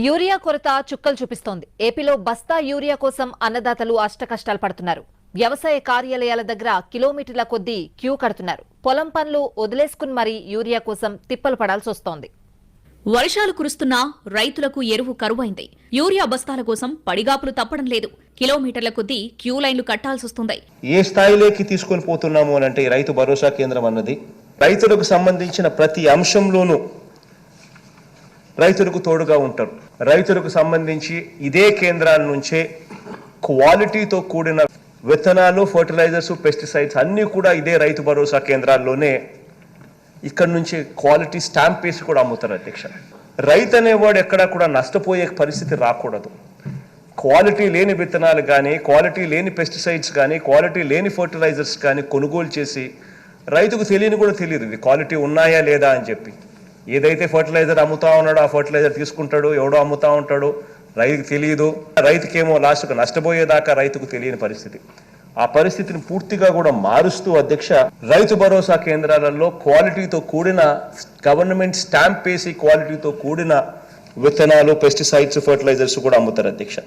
Urea కొరత చుక్కలు చూపిస్తోంది. ఏపీలో బస్తా యూరియా కోసం అన్నదాతలు అష్టకష్టాలు పడుతున్నారు. వ్యవసాయ కార్యాలయాల దగ్గర కిలోమీటర్ల కొద్దీ క్యూ కడుతున్నారు. పొలం పనులు వదిలేసుకుని మరీ యూరియా కోసం తిప్పలు పడాల్సి వస్తోంది. వర్షాలు కురుస్తున్నా రైతులకు ఎరువు కరువైంది. యూరియా బస్తాల కోసం పడిగాపులు తప్పడం లేదు. కిలోమీటర్ల కొద్దీ క్యూ లైన్లు కట్టాల్సొస్తుంది ఏ స్థాయిలోకి తీసుకొని పోతున్నాము అంటే రైతు భరోసా కేంద్రం అన్నది. రైతులకు సంబంధించిన ప్రతి అంశంలోనూ రైతులకు తోడుగా ఉంటారు. రైతులకు సంబంధించి ఇదే కేంద్రాల నుంచే క్వాలిటీతో కూడిన విత్తనాలు ఫర్టిలైజర్స్ పెస్టిసైడ్స్ అన్నీ కూడా ఇదే రైతు భరోసా కేంద్రాల్లోనే ఇక్కడ నుంచి క్వాలిటీ స్టాంప్ వేసి కూడా అమ్ముతారు అధ్యక్ష. రైతు అనేవాడు ఎక్కడా కూడా నష్టపోయే పరిస్థితి రాకూడదు. క్వాలిటీ లేని విత్తనాలు కానీ క్వాలిటీ లేని పెస్టిసైడ్స్ కానీ క్వాలిటీ లేని ఫర్టిలైజర్స్ కానీ కొనుగోలు చేసి రైతుకు తెలియని కూడా తెలియదు ఇది క్వాలిటీ ఉన్నాయా లేదా? అని చెప్పి. ఏదైతే ఫర్టిలైజర్ అమ్ముతా ఉన్నాడో ఆ ఫర్టిలైజర్ తీసుకుంటాడు ఎవడో అమ్ముతా ఉంటాడు రైతుకు తెలియదు. రైతుకేమో లాస్ట్కు నష్టపోయేదాకా రైతుకు తెలియని పరిస్థితి. ఆ పరిస్థితిని పూర్తిగా కూడా మారుస్తూ అధ్యక్ష రైతు భరోసా కేంద్రాలలో క్వాలిటీతో కూడిన గవర్నమెంట్ స్టాంప్ వేసి క్వాలిటీతో కూడిన విత్తనాలు పెస్టిసైడ్స్ ఫర్టిలైజర్స్ కూడా అమ్ముతారు అధ్యక్ష.